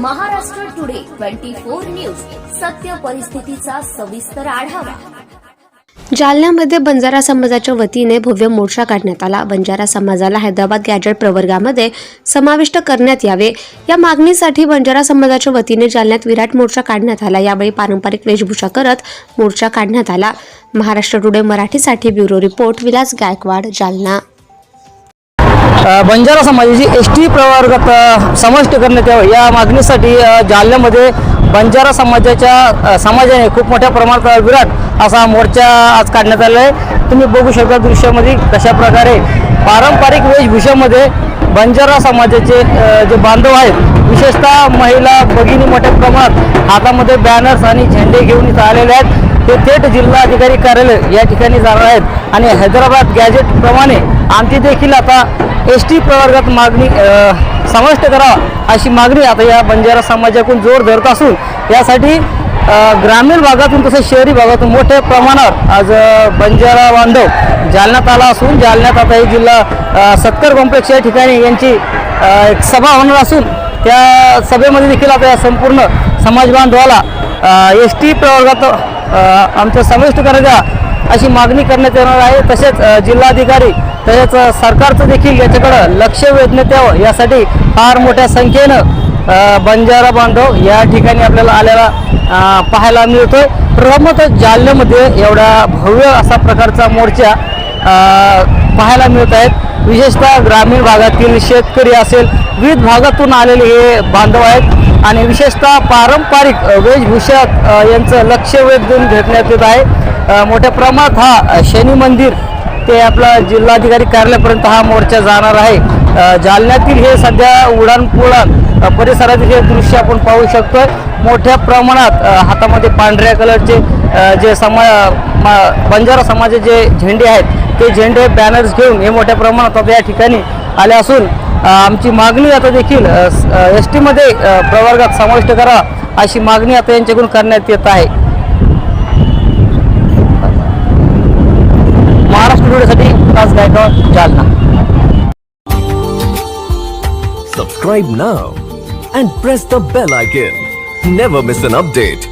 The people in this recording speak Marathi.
महाराष्ट्र टुडे ट्वेंटी न्यूज सत्य परिस्थितीचा सविस्तर आढावा जालन्यामध्ये बंजारा समाजाच्या वतीने भव्य मोर्चा काढण्यात आला बंजारा समाजाला हैदराबाद गॅजेट प्रवर्गामध्ये समाविष्ट करण्यात यावे या मागणीसाठी बंजारा समाजाच्या वतीने जालन्यात विराट मोर्चा काढण्यात आला यावेळी पारंपरिक वेशभूषा करत मोर्चा काढण्यात आला महाराष्ट्र टुडे मराठीसाठी ब्युरो रिपोर्ट विलास गायकवाड जालना बंजारा समाजाची एस टी प्रवर्गात समाविष्ट करण्यात यावं या मागणीसाठी जालन्यामध्ये बंजारा समाजाच्या समाजाने खूप मोठ्या प्रमाणात विराट असा मोर्चा आज काढण्यात आला आहे तुम्ही बघू शकता दृश्यामध्ये कशाप्रकारे पारंपरिक वेशभूषामध्ये बंजारा समाजाचे जे बांधव आहेत विशेषतः महिला भगिनी मोठ्या प्रमाणात हातामध्ये बॅनर्स आणि झेंडे घेऊन इथं आलेले आहेत ते थेट जिल्हाधिकारी कार्यालय या ठिकाणी जाणार आहेत आणि हैदराबाद गॅजेटप्रमाणे आमची देखील आता एस टी प्रवर्गात मागणी समाविष्ट करावा अशी मागणी आता या बंजारा समाजाकडून जोर धरत असून यासाठी ग्रामीण भागातून तसेच शहरी भागातून मोठ्या प्रमाणावर आज बंजारा बांधव जालन्यात आला असून जालन्यात आता हे जिल्हा सत्तर कॉम्प्लेक्स या ठिकाणी यांची एक सभा होणार असून त्या सभेमध्ये देखील आता या संपूर्ण समाज बांधवाला एस टी प्रवर्गात आमचं समाविष्ट करायच्या अशी मागणी करण्यात येणार आहे तसेच जिल्हाधिकारी तसेच सरकारचं देखील याच्याकडं लक्ष वेधण्यात यावं यासाठी फार मोठ्या संख्येनं बंजारा बांधव या ठिकाणी आपल्याला आलेला पाहायला मिळतोय प्रथमत जालन्यामध्ये एवढा भव्य असा प्रकारचा मोर्चा पाहायला मिळत आहेत विशेषतः ग्रामीण भागातील शेतकरी असेल विविध भागातून आलेले हे बांधव आहेत आणि विशेषतः पारंपरिक वेशभूषा यांचं लक्ष वेधून घेतण्यात येत आहे मोठ्या प्रमाणात हा शनी मंदिर ते आपला जिल्हाधिकारी कार्यालयापर्यंत हा मोर्चा जाणार आहे जालन्यातील हे सध्या उडाणपुळाण परिसरातील हे दृश्य आपण पाहू शकतोय मोठ्या प्रमाणात हातामध्ये पांढऱ्या कलरचे जे समा बंजारा समाजाचे जे झेंडे आहेत ते झेंडे बॅनर्स घेऊन हे मोठ्या प्रमाणात आता या ठिकाणी आले असून आमची मागणी आता देखील एस टीमध्ये प्रवर्गात समाविष्ट करा अशी मागणी आता यांच्याकडून करण्यात येत आहे Subscribe now and press the bell icon. Never miss an update.